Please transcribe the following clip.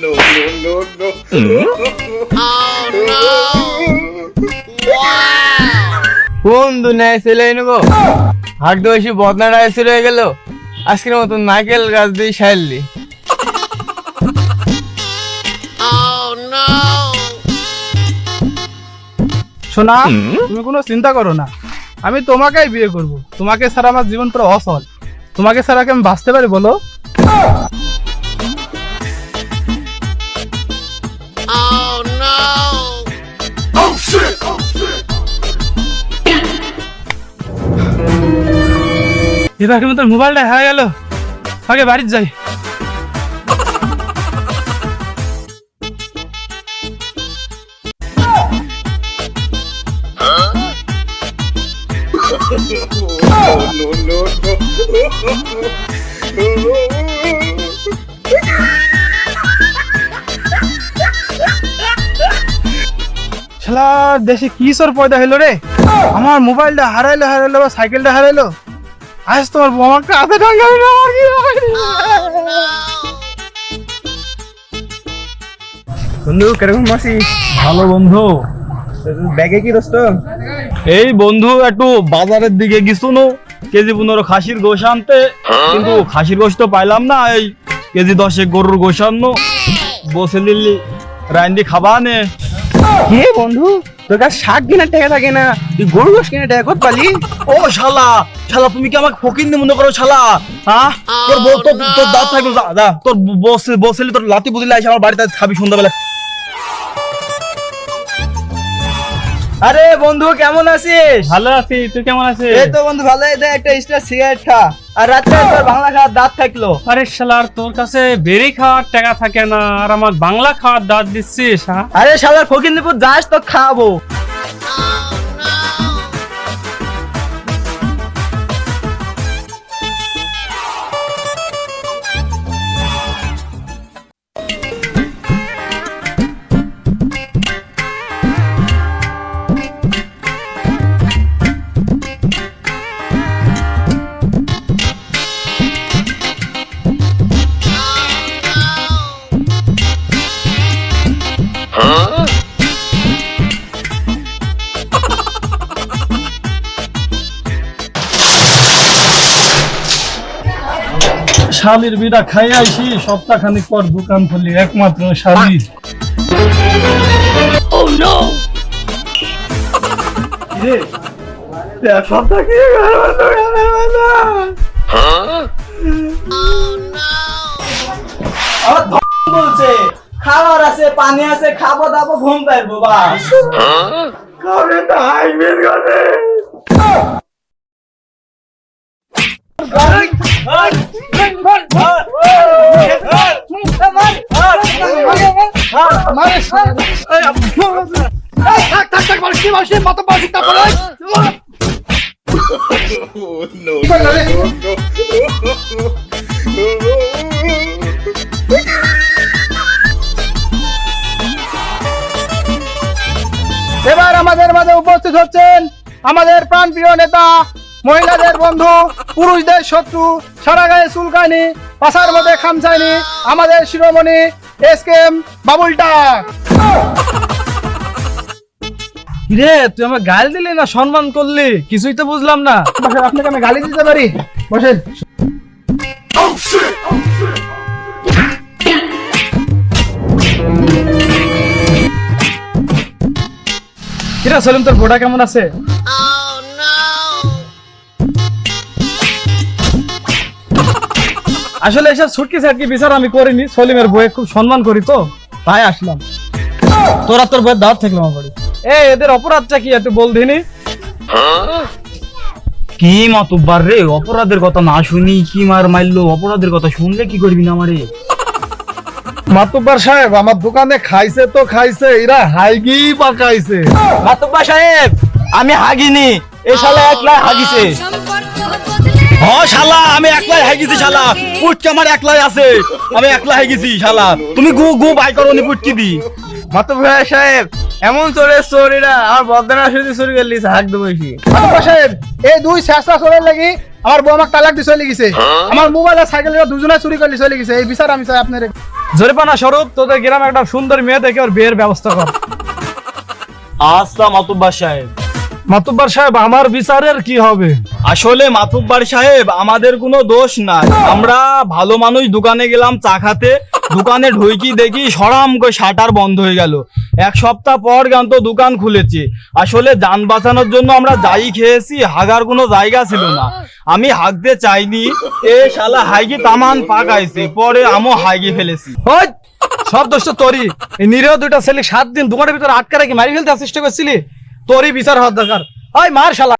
no, no, no, no. oh, no. কোন দুনিয়ায় ছেলে নেব হাড্ডু এসে বদনাটা এসে রয়ে গেল। আজকের মতো নাকেল গাছ দিয়ে সাইললি শোনা তুমি কোনো চিন্তা করো না। আমি তোমাকেই বিয়ে করব। তোমাকে ছাড়া আমার জীবন পুরো অসল। তোমাকে ছাড়া কি আমি বাঁচতে পারি বলো? এবার কিন্তু তোর মোবাইলটা হারা গেল? আগে বাড়ির যাই। শালা দেশে কি সর পয়দা হলো রে? আমার মোবাইলটা হারাইলো হারাইলো বা সাইকেলটা হারাইলো। আজ তোমার বোমাকে হাতে টাঙ্গাবে না আমার কি বন্ধু কীরকম আছিস? ভালো বন্ধু। ব্যাগে কি দোস্ত? এই বন্ধু একটু বাজারের দিকে গেছো নো? কেজি পনেরো খাসির গোশ আনতে। কিন্তু খাসির গোশ তো পাইলাম না এই কেজি দশেক গরুর গোশ আনো বসে নিলি রান্দি খাবা নে। কে বন্ধু তোর কাছে শাক কিনা টাকা থাকে না তুই গরু গোস কিনা টাকা কত পালি? ও শালা শালা তুমি কি আমাকে ফকির মনে করো শালা? হ্যাঁ তোর বউ তোর তোর দাঁত থাকবে তোর বসে বসেলি তোর লাতি বুঝলে আসে আমার বাড়িতে খাবি সন্ধ্যাবেলা আরে বন্ধু কেমন আছিস? ভালো আছি তুই কেমন আছিস? এই তো বন্ধু ভালো এই দে একটা স্টার সিগারেট খা। আর রাত্রে তোর বাংলা খাওয়ার দাঁত থাকল। আরে শালার তোর কাছে বেরি খাওয়ার টাকা থাকে না আর আমার বাংলা খাওয়ার দাঁত দিচ্ছিস হ্যাঁ আরে শালার ফকিন্দিপুর যাস তো খাব শালির বিটা খাই আইসি সপ্তাহ খানিক পর দোকান খুলি একমাত্র শালি বলছে খাবার আছে পানি আছে খাব দাবো ঘুম পাইবো বাস। খাবে তো হাইবের কাছে এবার আমাদের মাঝে উপস্থিত হচ্ছেন আমাদের প্রাণপ্রিয় নেতা মহিলাদের বন্ধু পুরুষদের শত্রু সারা গায়ে চুলকানি পাশার মধ্যে খামচাইনি আমাদের শিরোমণি এস কে এম বাবুলটা। রে তুই আমার গাল দিলি না সম্মান করলি? কিছুই তো বুঝলাম না। আপনাকে আমি গালি দিতে পারি? বসেন। কিরা সলিম তোর গোটা কেমন আছে? আসলে এসব ছুটকি ছাটকি বিচার আমি করিনি। সলিমের বইয়ে খুব সম্মান করি তো তাই আসলাম। তোরা তোর বইয়ের দাঁত থাকলাম আমার এ এদের অপরাধটা কি একটু বল দিনি? কি মাতুব্বার রে অপরাধের কথা না শুনি কি মার মারলো অপরাধের কথা শুনলে কি করবি না আমারে? মাতুব্বার সাহেব আমার দোকানে খাইছে তো খাইছে এরা হাইগি পাকাইছে। মাতুব্বা সাহেব আমি হাগিনি এই শালা একলাই হাগিছে। হ শালা আমি একলাই হাগিছি শালা। পুটকি আমার একলাই আছে। আমি একলাই হাগিছি শালা। তুমি গু গু বাই করো নি পুটকি দি। মাতুব্বার সাহেব এমন চোরের চোরেরা আমার বদনা শুধু চুরি করলি হাক দেবো সাহেব এই দুই শেষটা চোরের লাগি আমার বউ আমাকে তালাক দিয়ে চলে গেছে। আমার মোবাইল আর সাইকেল দুজনে চুরি করলি চলে গেছে এই বিচার আমি চাই আপনার। জরিপানা স্বরূপ তোদের গ্রামে একটা সুন্দর মেয়ে দেখে ওর বিয়ের ব্যবস্থা কর। আচ্ছা মাতুব্বার সাহেব। মাতুব্বার সাহেব আমার বিচারের কি হবে? আসলে মাতুব্বার সাহেব আমাদের কোনো দোষ নাই। আমরা ভালো মানুষ দোকানে গেলাম চা খাতে। দোকানে ঢুকি দেখি সরাম করে শাটার বন্ধ হয়ে গেল। এক সপ্তাহ পর গান তো দোকান খুলেছি। আসলে যান বাঁচানোর জন্য আমরা যাই খেয়েছি হাগার কোনো জায়গা ছিল না। আমি হাগতে চাইনি এ শালা হাইগি তামান পাকাইছি পরে আমও হাইগি ফেলেছি। ওই সব দোষ তো তোরই। এই নিরীহ দুইটা ছেলে সাত দিন দোকানের ভিতরে আটকা রেখে মারি ফেলতে চেষ্টা করছিলি? তোরই বিচার হওয়ার দরকার। ওই মার শালা।